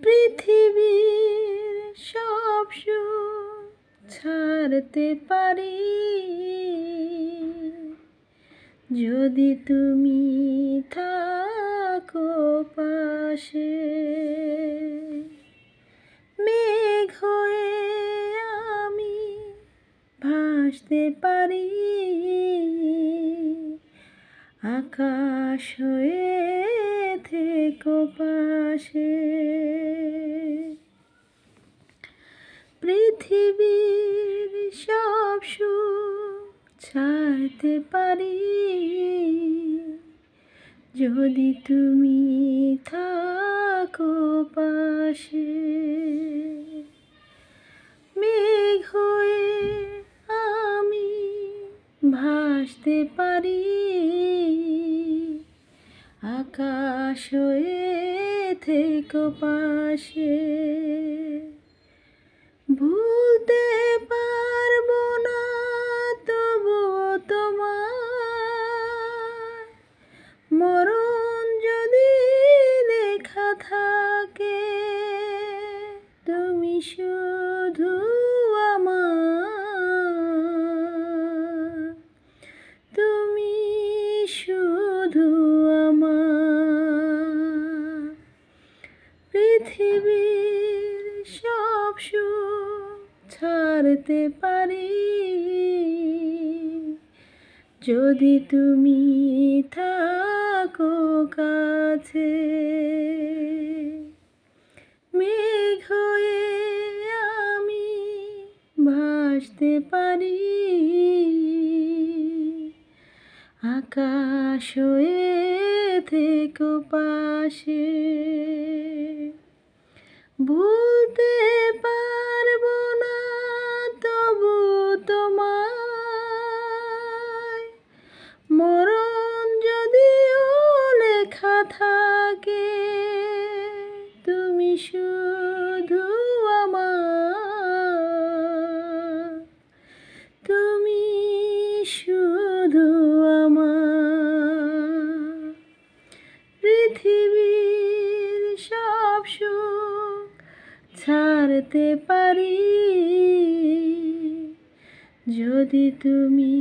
পৃথিবীর সব ছাড়তে পারি। যদি তুমি থাকো পাশে, মেঘ হয়ে আমি ভাসতে পারি। আকাশ হয়ে থেকো পাশে। পৃথিবীর সব সুখ ছাড়তে পারি। যদি তুমি থাকো পাশে, মেঘ হয়ে আমি ভাসতে পারি। আকাশ হয়ে থেকো পাশে। পৃথিবীর সব সুখ ছাড়তে পারি। যদি তুমি থাকো কাছে, মেঘ হয়ে আমি ভাসতে পারি। আকাশ হয়ে থেকো পাশে। ভুলতে পারব না তবু তোমায়। মরণ যদিও লেখা থাকে, তুমি শুধু আমার। তুমি শুধু আমার। পৃথিবীর সব সুখ ছাড়তে পারি। যদি তুমি